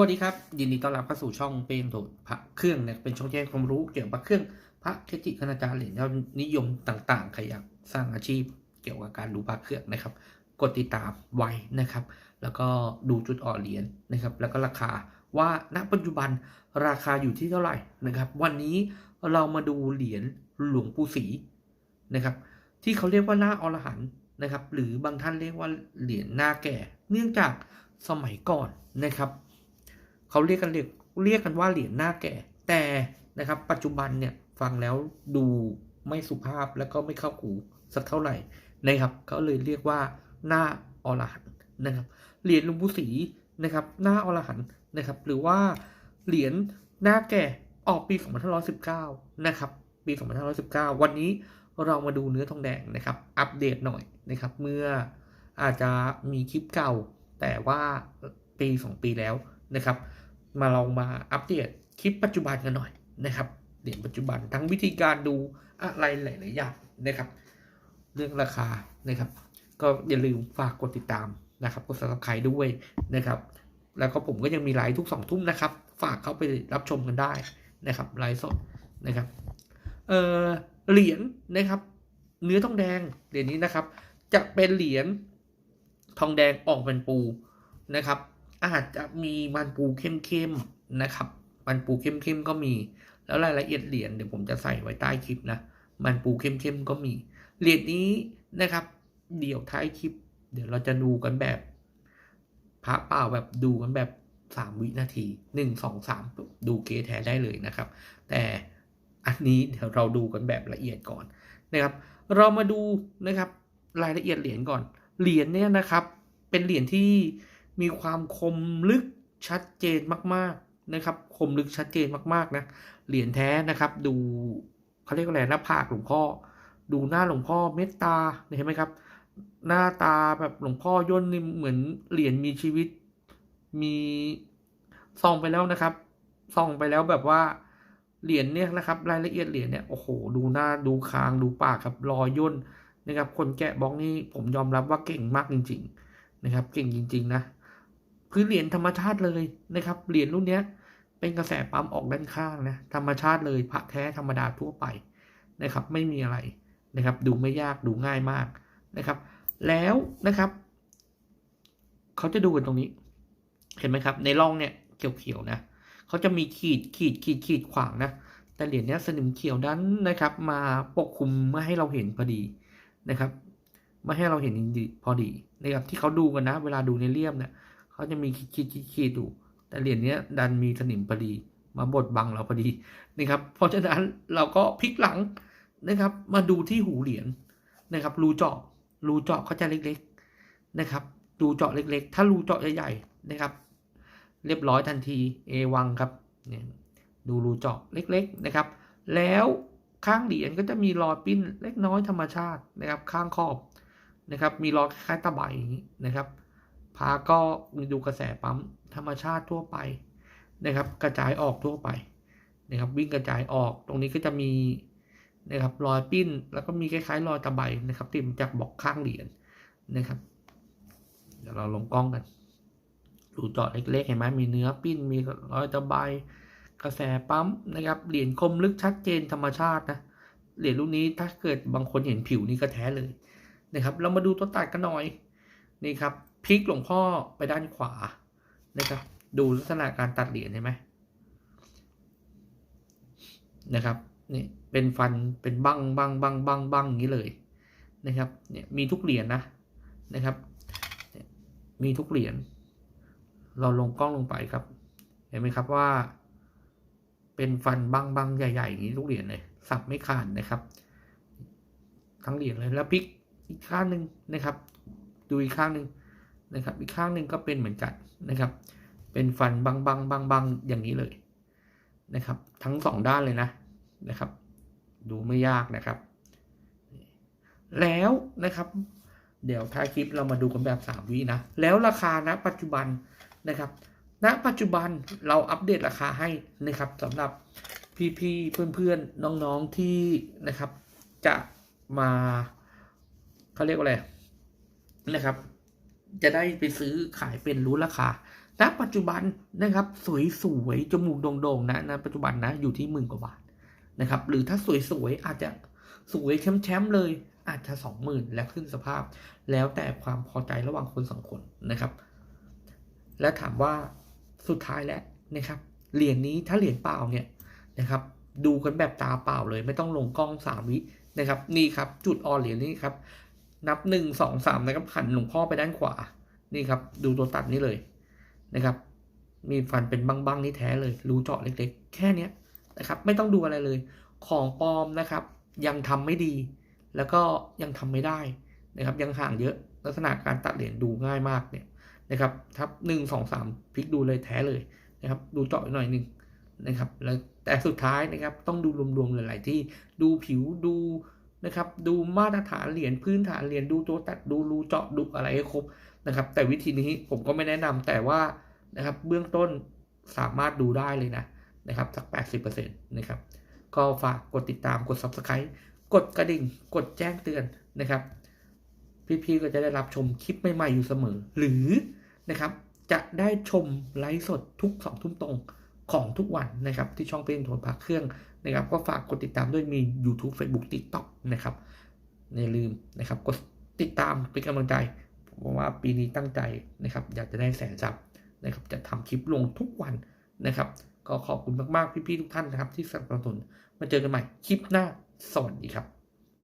วัสดีครับ ยินดีต้อนรับเข้าสู่ช่องเป็นโดดพระเครื่องเนี่ยเป็นช่องแจ้งความรู้เกี่ยวกับพระเครื่องพระเคจิคณาจารย์เหรียญยอดนิยมต่างๆใครอยากสร้างอาชีพเกี่ยวกับการดูพระเครื่องนะครับ กดติดตามไว้นะครับ แล้วก็ดูจุดอ่อนเหรียญนะครับ แล้วก็ราคาว่าณปัจจุบันราคาอยู่ที่เท่าไหร่นะครับ วันนี้เรามาดูเหรียญหลวงปู่ศรีนะครับ ที่เขาเรียกว่าหน้าอรหันต์นะครับ หรือบางท่านเรียกว่าเหรียญหน้าแก่ เนื่องจากสมัยก่อนนะครับ เขาเรียกกันเรียกเรียกกันว่าเหรียญหน้าแก่ แต่นะครับ ปัจจุบันเนี่ยฟังแล้วดูไม่สุภาพแล้วก็ไม่เข้าหูสักเท่าไหร่นะครับเขาเลยเรียกว่าหน้าอรหันนะครับเหรียญลุงปู่ศรีนะครับ หน้าอรหันนะครับ หรือว่าเหรียญหน้าแก่ออกปี 2519 นะครับ ปี 2519 วันนี้เรามาดูเนื้อทองแดงนะครับ อัปเดตหน่อยนะครับ เมื่ออาจจะมีคลิปเก่า แต่ว่าปี 2 ปีแล้วนะครับ มาลองมาอัปเดตคลิปปัจจุบันกันหน่อยนะครับเหรียญปัจจุบันทั้งวิธีการดูอะไรหลายๆอย่างนะครับ เรื่องราคานะครับ ก็อย่าลืมฝากกดติดตามนะครับกด subscribe ด้วยนะครับ แล้วก็ผมก็ยังมีไลฟ์ทุกสองทุ่มนะครับ ฝากเข้าไปรับชมกันได้นะครับไลฟ์สดนะครับเออเหรียญนะครับ เนื้อทองแดงเหรียญนี้นะครับ จะเป็นเหรียญทองแดงออกเป็นปูนะครับ อาจจะมีมันปูเข้มๆนะครับ มันปูเข้มๆก็มี แล้วรายละเอียดเหรียญเดี๋ยวผมจะใส่ไว้ใต้คลิปนะ มันปูเข้มๆก็มี เหรียญนี้นะครับ เดี๋ยวท้ายคลิป เดี๋ยวเราจะดูกันแบบพระเปล่าแบบดูกันแบบสามวินาทีหนึ่งสองสามดูเกแท้ได้เลยนะครับ แต่อันนี้เดี๋ยวเราดูกันแบบละเอียดก่อนนะครับ เรามาดูนะครับรายละเอียดเหรียญก่อน เหรียญเนี่ยนะครับ เป็นเหรียญที่ มีความคมลึกชัดเจนมากๆนะครับ คมลึกชัดเจนมากๆนะเหรียญแท้นะครับ ดูเขาเรียกว่าอะไรหน้าผากหลวงพ่อ ดูหน้าหลวงพ่อเมตตาเห็นไหมครับ หน้าตาแบบหลวงพ่อย่นนี่เหมือนเหรียญมีชีวิต มีส่องไปแล้วนะครับส่องไปแล้วแบบว่าเหรียญเนี่ยนะครับรายละเอียดเหรียญเนี่ยโอ้โหดูหน้าดูคางดูปากครับรอยย่นนะครับ คนแกะบล็อกนี่ผมยอมรับว่าเก่งมากจริง ๆ นะครับ เก่งจริง ๆ นะ คือเหรียญธรรมชาติเลยนะครับ เหรียญรุ่นนี้เป็นกระแสปั๊มออกด้านข้างนะธรรมชาติเลยพระแท้ธรรมดาทั่วไปนะครับ ไม่มีอะไรนะครับ ดูไม่ยากดูง่ายมากนะครับ แล้วนะครับเขาจะดูกันตรงนี้ เห็นไหมครับ ในร่องเนี่ยเขียวๆนะเขาจะมีขีดขีดขีดขีดขวางนะแต่เหรียญเนี้ยสนิมเขียวนั้นนะครับ มาปกคลุมไม่ให้เราเห็นพอดีนะครับไม่ให้เราเห็นพอดีนะครับที่เขาดูกันนะ เวลาดูในเลี่ยมเนี่ย เขาจะมีขีดขีดขีดขีดดูแต่เหรียญนี้ดันมีสนิมพอดี มาบดบังเราพอดีนะครับ เพราะฉะนั้นเราก็พลิกหลังนะครับ มาดูที่หูเหรียญนะครับ รูเจาะรูเจาะเขาจะเล็กๆนะครับ รูเจาะเล็ก ๆ ถ้ารูเจาะใหญ่ๆนะครับ เรียบร้อยทันทีเอวังครับเนี่ยดูรูเจาะเล็ก ๆนะครับ แล้วข้างเหรียญก็จะมีรอยปิ้นเล็กน้อยธรรมชาตินะครับ ข้างขอบนะครับ มีรอยคล้ายตะไบอย่างนี้นะครับ พาก็ดูกระแสปั๊มธรรมชาติทั่วไปนะครับ กระจายออกทั่วไปนะครับ วิ่งกระจายออกตรงนี้ก็จะมีนะครับรอยปิ้นแล้วก็มีคล้ายๆรอยตะไบนะครับติดจากบอกข้างเหรียญนะครับ เดี๋ยวเราลงกล้องกัน ดูเจาะเล็กๆเห็นไหมมีเนื้อปิ้นมีรอยตะไบกระแสปั๊มนะครับเหรียญคมลึกชัดเจนธรรมชาตินะเหรียญรุ่นนี้ถ้าเกิดบางคนเห็นผิวนี่ก็แท้เลยนะครับ เรามาดูตัวตัดกันหน่อยนี่ครับ พลิกหลวงพ่อไปด้านขวานะครับ ดูลักษณะการตัดเหรียญเห็นไหมนะครับนี่เป็นฟันเป็นบังบังบังบังบังอย่างนี้เลยนะครับเนี่ยมีทุกเหรียญนะนะครับ มีทุกเหรียญเราลงกล้องลงไปครับ เห็นไหมครับว่า เป็นฟันบังบังใหญ่ๆอย่างนี้ทุกเหรียญเลยสับไม่ขาดนะครับ ทั้งเหรียญเลยแล้วพลิกอีกข้างหนึ่งนะครับ ดูอีกข้างหนึ่ง นะครับ อีกข้างหนึ่งก็เป็นเหมือนกันนะครับ เป็นฟันบางบางบางบางอย่างนี้เลยนะครับ ทั้งสองด้านเลยนะนะครับ ดูไม่ยากนะครับ แล้วนะครับ เดี๋ยวท้ายคลิปเรามาดูกันแบบ3วินะ แล้วราคาณปัจจุบันนะครับ ณ ปัจจุบันเราอัปเดตราคาให้นะครับสำหรับพี่ๆเพื่อนๆน้องๆที่นะครับ จะมาเขาเรียกว่าอะไรนะครับ จะได้ไปซื้อขายเป็นรู้ราคาณปัจจุบันนะครับสวยๆจมูกโด่งๆนะณปัจจุบันนะอยู่ที่หมื่นกว่าบาทนะครับ หรือถ้าสวยๆอาจจะสวยแชมป์ๆเลยอาจจะสองหมื่นและขึ้นสภาพ แล้วแต่ความพอใจระหว่างคนสองคนนะครับ และถามว่าสุดท้ายแล้วนะครับเหรียญนี้ถ้าเหรียญเปล่าเนี่ยนะครับ ดูกันแบบตาเปล่าเลยไม่ต้องลงกล้องสามวินะครับ นี่ครับ จุดอ่อนเหรียญนี้ครับ นับหนึ่งสองสามนะครับหันหลวงพ่อไปด้านขวา นี่ครับ ดูตัวตัดนี้เลยนะครับ มีฟันเป็นบังๆนี่แท้เลย รูเจาะเล็กๆ แค่เนี้ยนะครับ ไม่ต้องดูอะไรเลย ของปลอมนะครับ ยังทำไม่ดี แล้วก็ยังทำไม่ได้นะครับ ยังห่างเยอะลักษณะการตัดเหรียญดูง่ายมากเนี่ยนะครับทับหนึ่งสองสามพลิกดูเลยแท้เลยนะครับ ดูเจาะหน่อยหนึ่งนะครับ แล้วแต่สุดท้ายนะครับ ต้องดูรวมๆหลายๆที่ดูผิวดู นะครับดูมาตรฐานเหรียญพื้นฐานเหรียญดูตัวตัดดูรูเจาะดูอะไรให้ครบนะครับ แต่วิธีนี้ผมก็ไม่แนะนำแต่ว่านะครับเบื้องต้นสามารถดูได้เลยนะนะครับสัก 80%นะครับก็ฝากกดติดตามกด Subscribe กดกระดิ่ง กดแจ้งเตือนนะครับ พี่ๆก็จะได้รับชมคลิปใหม่ๆอยู่เสมอ หรือนะครับจะได้ชมไลฟ์สดทุกสองทุ่มตรง ของทุกวันนะครับที่ช่องเป็นโทนพักเครื่องนะครับ ก็ฝากกดติดตามด้วยมี YouTube Facebook TikTok นะครับอย่าลืมนะครับกดติดตามเป็นกำลังใจเพราะว่าปีนี้ตั้งใจนะครับ อยากจะได้แสนซับนะครับ จะทำคลิปลงทุกวันนะครับ ก็ขอบคุณมากๆพี่ๆทุกท่านนะครับ ที่สนับสนุนมาเจอกันใหม่คลิปหน้าสวัสดีครับ